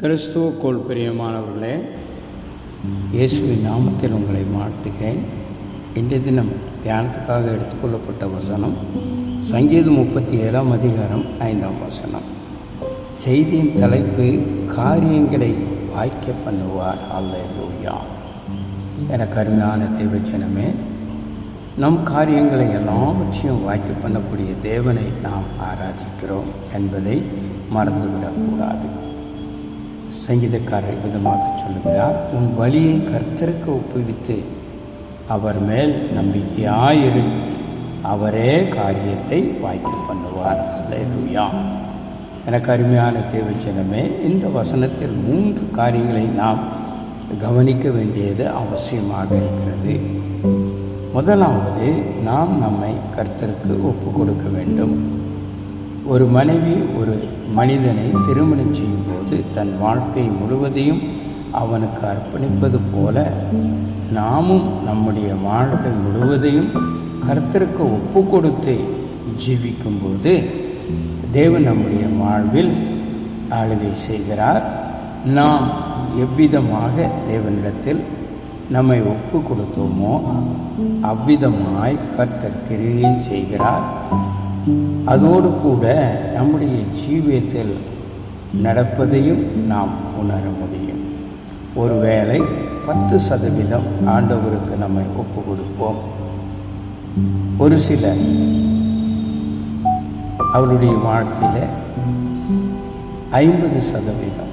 கிறிஸ்துவுக்குள் பிரியமானவர்களே இயேசுவின் நாமத்தில் உங்களை வாழ்த்துகிறேன். இன்றைய தினம் தியானத்துக்காக எடுத்துக்கொள்ளப்பட்ட வசனம் சங்கீதம் முப்பத்தி ஏழாம் அதிகாரம் ஐந்தாம் வசனம். செய்தியின் தலைப்பு காரியங்களை வாய்க்க பண்ணுவார். அல்லேலூயா. என கருமையான தேவஜனமே நம் காரியங்களை எல்லாவற்றையும் வாய்க்க பண்ணக்கூடிய தேவனை நாம் ஆராதிக்கிறோம் என்பதை மறந்துவிடக்கூடாது. சங்கீதக்காரர் விதமாக சொல்லுகிறார் உன் வழியை கர்த்தருக்கு ஒப்புவித்து அவர் மேல் நம்பிக்கையாயிரு. அவரே காரியத்தை வாய்க்க பண்ணுவார். அல்லேலூயா. எனக்கு அருமையான தேவச்சனமே இந்த வசனத்தில் மூன்று காரியங்களை நாம் கவனிக்க வேண்டியது அவசியமாக இருக்கிறது. முதலாவது நாம் நம்மை கர்த்தருக்கு ஒப்பு கொடுக்க வேண்டும். ஒரு மனைவி ஒரு மனிதனை திருமணம் செய்யும்போது தன் வாழ்க்கை முழுவதையும் அவனுக்கு அர்ப்பணிப்பது போல நாமும் நம்முடைய வாழ்க்கை முழுவதையும் கர்த்தருக்கு ஒப்பு கொடுத்து ஜீவிக்கும்போது தேவன் நம்முடைய வாழ்வில் ஆளுகை செய்கிறார். நாம் எவ்விதமாக தேவனிடத்தில் நம்மை ஒப்பு கொடுத்தோமோ அவ்விதமாய் கர்த்தர் கிரியும் செய்கிறார். அதோடு கூட நம்முடைய ஜீவியத்தில் நடப்பதையும் நாம் உணர முடியும். ஒருவேளை பத்து சதவீதம் ஆண்டவருக்கு நம்மை ஒப்பு கொடுப்போம். ஒரு சிலர் அவருடைய வாழ்க்கையில் ஐம்பது சதவீதம்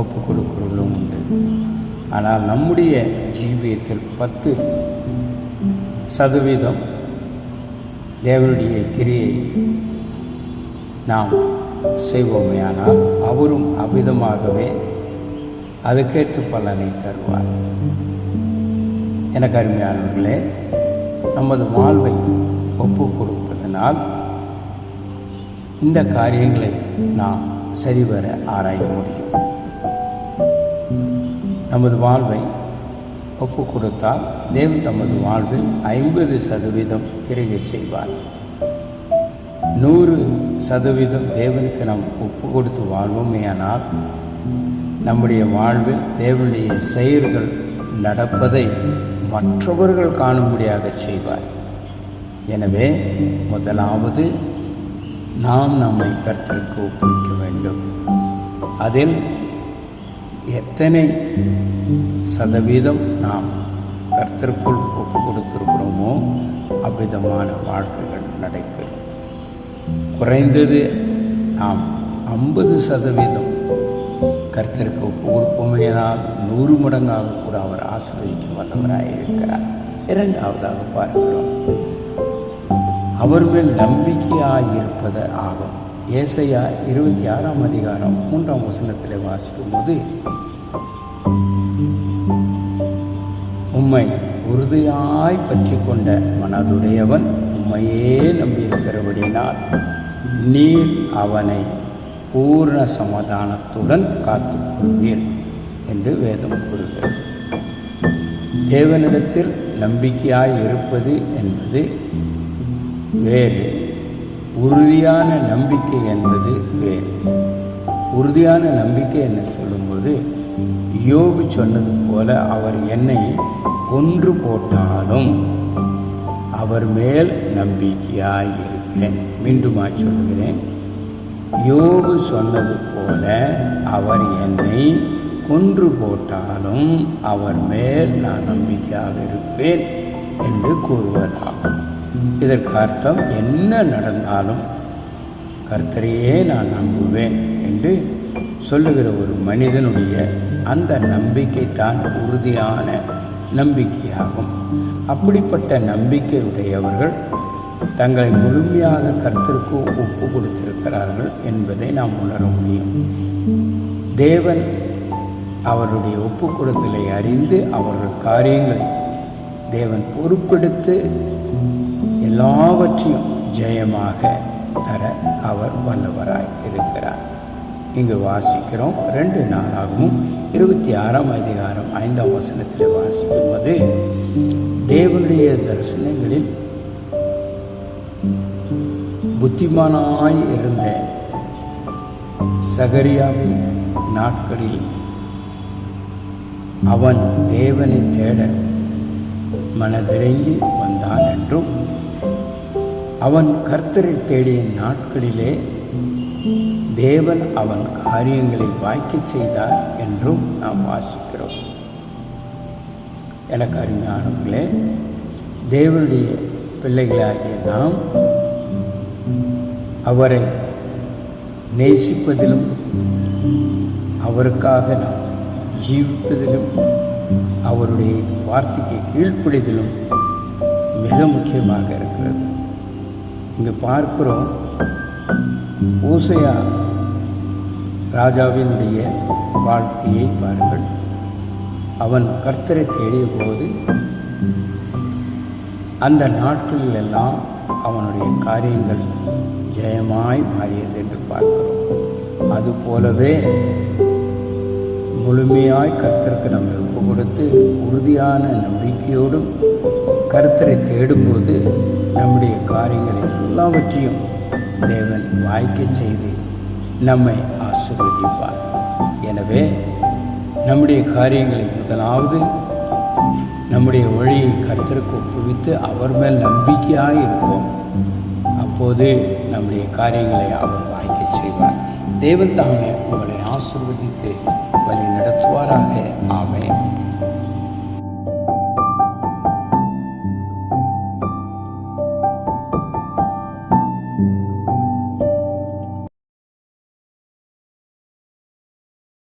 ஒப்பு கொடுக்கிறவர்களும் உண்டு. ஆனால் நம்முடைய ஜீவியத்தில் பத்து சதவீதம் தேவனுடைய கிரியை நாம் செய்வோமேயானால் அவரும் அவ்விதமாகவே அதுக்கேற்று பலனை தருவார். எனக்கு அருமையானவர்களே நமது வாழ்வை ஒப்பு கொடுப்பதனால் இந்த காரியங்களை நாம் சரிவர ஆராய முடியும். நமது வாழ்வை ஒப்பு கொடுத்தால் தேவன் தமது வாழ்வில் ஐம்பது சதவீதம் கிரிகை செய்வார். நூறு சதவீதம் தேவனுக்கு நாம் ஒப்பு கொடுத்து வாழ்வோமேயானால் நம்முடைய வாழ்வில் தேவனுடைய செயல்கள் நடப்பதை மற்றவர்கள் காணும்படியாக செய்வார். எனவே முதலாவது நாம் நம்மை கர்த்தருக்கு ஒப்புவிக்க வேண்டும். அதில் எத்தனை சதவீதம் நாம் கர்த்தருக்குள் ஒப்பு கொடுத்துருக்கிறோமோ அவ்விதமான வாழ்க்கைகள் நடைபெறும். குறைந்தது நாம் ஐம்பது சதவீதம் கர்த்தருக்கு ஒப்பு கொடுப்போமேனால் நூறு மடங்காக கூட அவர் ஆசிர்வதிக்க வல்லவராக இருக்கிறார். இரண்டாவதாக பார்க்கிறோம். அவர் மேல் நம்பிக்கையாக இருப்பது ஆகும். ஏசையா இருபத்தி ஆறாம் அதிகாரம் மூன்றாம் வசனத்தில் வாசிக்கும் போது உறுதியாய் பற்றி கொண்ட மனதுடையவன் உண்மையே நம்பியிருக்கிறபடினால் நீர் அவனை பூர்ண சமாதானத்துடன் காத்துக்கொள்வீர் என்று வேதம் கூறுகிறது. தேவனிடத்தில் நம்பிக்கையாய் இருப்பது என்பது வேறு உறுதியான நம்பிக்கை என்பது வேறு. உறுதியான நம்பிக்கை என்று சொல்லும்போது யோபு சொன்னது போல அவர் என்னை கொன்று போட்டாலும் அவர் மேல் நம்பிக்கையாய் இருப்பேன் மீண்டுமாய் சொல்லுகிறேன். யோபு சொன்னது போல அவர் என்னை கொன்று போட்டாலும் அவர் மேல் நான் நம்பிக்கையாக இருப்பேன் என்று கூறுவதாகும். இதற்கு அர்த்தம் என்ன நடந்தாலும் கர்த்தரையே நான் நம்புவேன் என்று சொல்லுகிற ஒரு மனிதனுடைய அந்த நம்பிக்கை தான் உறுதியான நம்பிக்கையாகும். அப்படிப்பட்ட நம்பிக்கையுடையவர்கள் தங்களை முழுமையாக கர்த்தருக்கு ஒப்பு கொடுத்திருக்கிறார்கள் என்பதை நாம் உணர முடியும். தேவன் அவருடைய ஒப்பு கொடுத்தலை அறிந்து அவர்கள் காரியங்களை தேவன் பொறுப்பெடுத்து எல்லாவற்றையும் ஜெயமாக தர அவர் வல்லவராய் இருக்கிறார். இங்கு வாசிக்கிறோம். ரெண்டு நாளாகவும் இருபத்தி ஆறாம் அதிகாரம் ஐந்தாம் வசனத்தில் வாசிக்கும் போது தேவனுடைய தரிசனங்களில் புத்திமானாய் இருந்த சகரியாவின் நாட்களில் அவன் தேவனை தேட மனதிறங்கி வந்தான் என்றும் அவன் கர்த்தரை தேடிய நாட்களிலே தேவன் அவன் காரியங்களை வாய்க்கச் செய்தார் என்றும் நாம் வாசிக்கிறோம். எனக்கு அருமையானவர்களே தேவனுடைய பிள்ளைகளாகிய நாம் அவரை நேசிப்பதிலும் அவருக்காக நாம் ஜீவிப்பதிலும் அவருடைய வார்த்தைக்கு கீழ்ப்படிதலும் மிக முக்கியமாக இருக்கிறது. இங்கு பார்க்கிறோம் ஊசையா ராஜாவினுடைய வாழ்க்கையை பாருங்கள். அவன் கர்த்தரை தேடிய போது அந்த நாட்களில் எல்லாம் அவனுடைய காரியங்கள் ஜெயமாய் மாறியது என்று பார்க்கிறோம். அதுபோலவே முழுமையாய் கர்த்தருக்கு நம்ம ஒப்பு கொடுத்து உறுதியான நம்பிக்கையோடும் கருத்தரை தேடும்போது நம்முடைய காரியங்கள் எல்லாவற்றையும் தேவன் வாய்க்கச் செய்து நம்மை ஆசிர்வதிப்பார். எனவே நம்முடைய காரியங்களை முதலாவது நம்முடைய வழியை கருத்திற்கு ஒப்புவித்து அவர் மேல் நம்பிக்கையாக இருப்போம். அப்போது நம்முடைய காரியங்களை அவர் வாய்க்கச் செய்வார். தேவன் தாமே உங்களை ஆசிர்வதித்து வழி நடத்துவாராக. ஆமேன்.